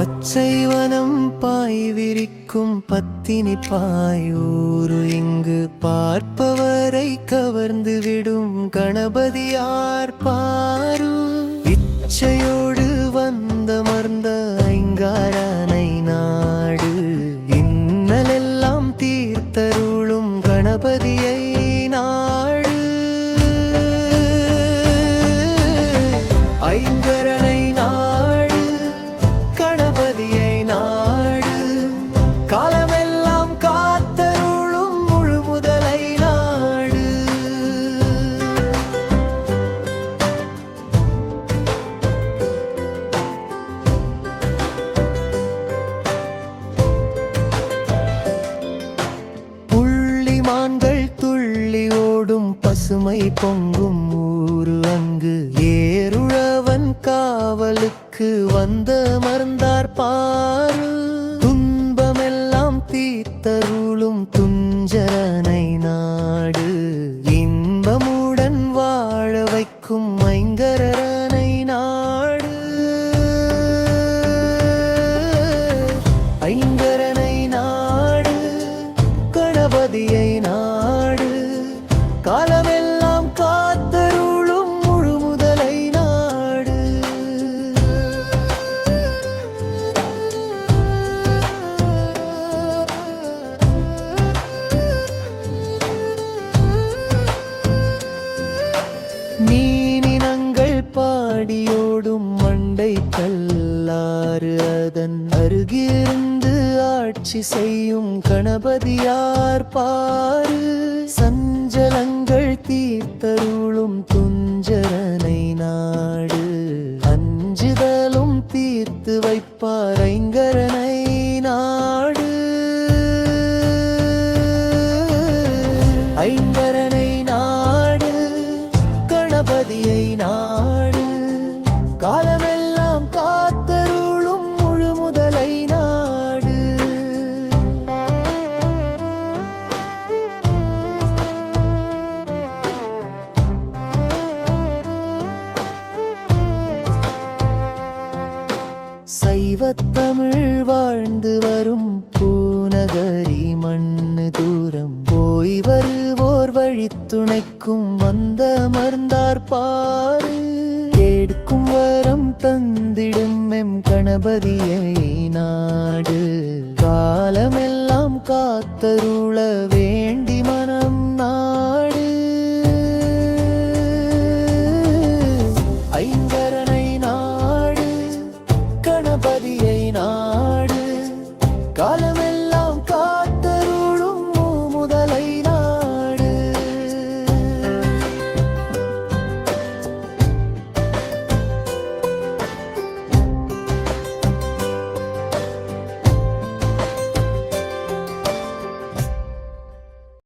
பச்சை வனம் பாய் விரிக்கும் பத்தினி பாய் ஊரு இங்கு பார்ப்பவரை கவர்ந்து விடும் கணபதியார் பாரூர் பசுமை பொங்கும் ஊரு அங்கு ஏருழவன் காவலுக்கு வந்த மறந்தார் பாரு. துன்பமெல்லாம் தீர்த்தருளும் துஞ்சரனை நாடு. இன்பமுடன் வாழ வைக்கும் ஐங்கரனை நாடு. ஐங்கரனை நாடு. கணபதியை பாடியோடும் மண்டை கல்லாறு அதன் அருகிருந்து ஆட்சி செய்யும் கணபதியார் பாரு? சஞ்சலங்கள் தீர்த்தருளும் துஞ்சரனை நாடு. அஞ்சுதலும் தீர்த்து வைப்பாரைங்கரனை நாடு. ஐங்கரனை காலமெல்லாம் காத்தருளும் முழு முதலை நாடு. சைவத்தமிழ் வாழ்ந்து வரும் பூநகரி மண்ணு தூரம் போய் வருவோர் வழித்துணைக்கும் வந்த மருந்தார் பாரு. எம் கணபதியை நாடு காலமெல்லாம் காத்தருளவே.